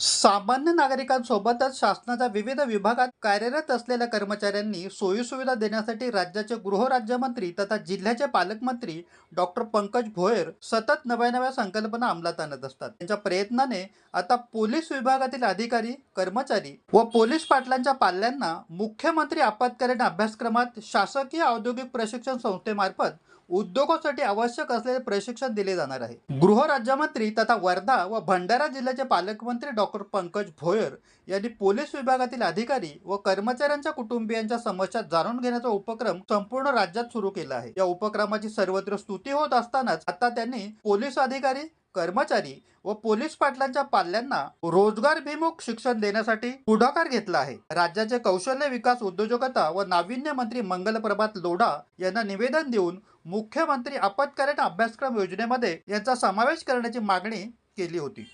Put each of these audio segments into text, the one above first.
सामान्य नागरिकांसोबतच शासनाच्या विविध विभागात कार्यरत असलेल्या कर्मचाऱ्यांनी सोयीसुविधा देण्यासाठी राज्याचे गृहराज्यमंत्री तथा जिल्ह्याचे पालकमंत्री डॉक्टर पंकज भोयर सतत नव्या नव्या संकल्पना अंमलात आणत असतात. त्यांच्या प्रयत्नाने आता पोलीस विभागातील अधिकारी कर्मचारी व पोलीस पाटलांच्या पाल्यांना मुख्यमंत्री आपत्कालीन अभ्यासक्रमात शासकीय औद्योगिक प्रशिक्षण संस्थेमार्फत उद्योगासाठी आवश्यक असलेले प्रशिक्षण दिले जाणार आहे. गृह राज्यमंत्री तथा वर्धा व भंडारा जिल्ह्याचे पालकमंत्री डॉ. डॉक्टर पंकज भोयर यांनी पोलीस विभागातील अधिकारी व कर्मचाऱ्यांच्या कुटुंबियांच्या समस्या जाणून घेण्याचा उपक्रम संपूर्ण राज्यात सुरू केला आहे. या उपक्रमाची सर्वत्र स्तुती होत असतानाच आता त्यांनी पोलीस अधिकारी कर्मचारी व पोलीस पाटलांच्या पाल्यांना रोजगारभिमुख शिक्षण देण्यासाठी पुढाकार घेतला आहे. राज्याचे कौशल्य विकास उद्योजकता व नाविन्य मंत्री मंगलप्रभात लोढा यांना निवेदन देऊन मुख्यमंत्री आपत्कालीन अभ्यासक्रम योजनेमध्ये यांचा समावेश करण्याची मागणी केली होती.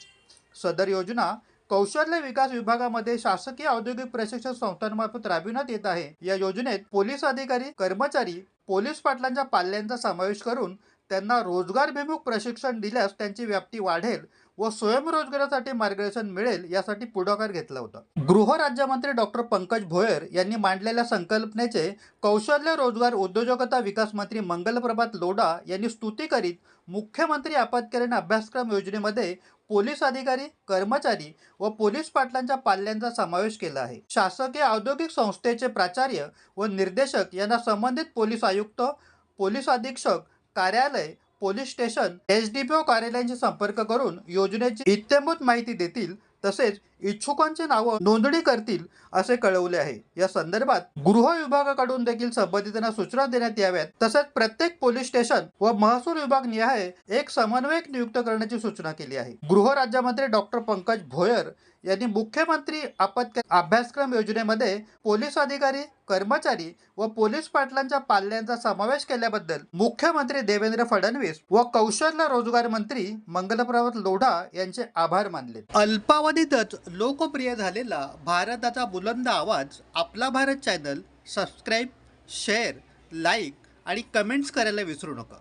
सदर योजना कौशल्य विकास विभागामध्ये शासकीय औद्योगिक प्रशिक्षण संस्थांमार्फत राबविण्यात येत आहे. या योजनेत पोलीस अधिकारी कर्मचारी पोलीस पाटलांच्या पाल्यांचा समावेश करून त्यांना रोजगारभिमुख प्रशिक्षण दिल्यास त्यांची व्याप्ती वाढेल व स्वयंरोजगारासाठी मार्गदर्शन मिळेल यासाठी पुढाकार घेतला होता. गृह राज्यमंत्री डॉक्टर पंकज भोयर यांनी मांडलेल्या संकल्पनेचे कौशल्य रोजगार उद्योजकता विकास मंत्री मंगलप्रभात लोढा यांनी स्तुती करीत मुख्यमंत्री आपत्कालीन अभ्यासक्रम योजनेमध्ये पोलीस अधिकारी कर्मचारी व पोलीस पाटलांच्या पाल्यांचा समावेश केला आहे. शासकीय औद्योगिक संस्थेचे प्राचार्य व निर्देशक यांना संबंधित पोलीस आयुक्त पोलीस अधीक्षक कार्यालय police station S D P O कार्यालयांशी संपर्क करून योजनेची इत्यंभूत माहिती देतील तसेच इच्छुकांची नावं नोंदणी करतील असे कळवले आहे. या संदर्भात गृह विभागाकडून देखील संबंधितांना सूचना देण्यात याव्यात. तसेच प्रत्येक पोलीस स्टेशन व महसूल विभाग निहाय एक समन्वयक नियुक्त करण्याची सूचना केली आहे. गृह राज्यमंत्री डॉक्टर पंकज भोयर यांनी मुख्यमंत्री आपत्कालीन अभ्यासक्रम योजनेमध्ये पोलीस अधिकारी कर्मचारी व पोलीस पाटलांच्या पाल्यांचा समावेश केल्याबद्दल मुख्यमंत्री देवेंद्र फडणवीस व कौशल्य रोजगार मंत्री मंगलप्रवत लोढा यांचे आभार मानले. अल्पावधीतच लोकप्रिय झालेला भारताचा बुलंद आवाज आपला Bharat channel subscribe share like आणि कमेंट्स करायला विसरू नका.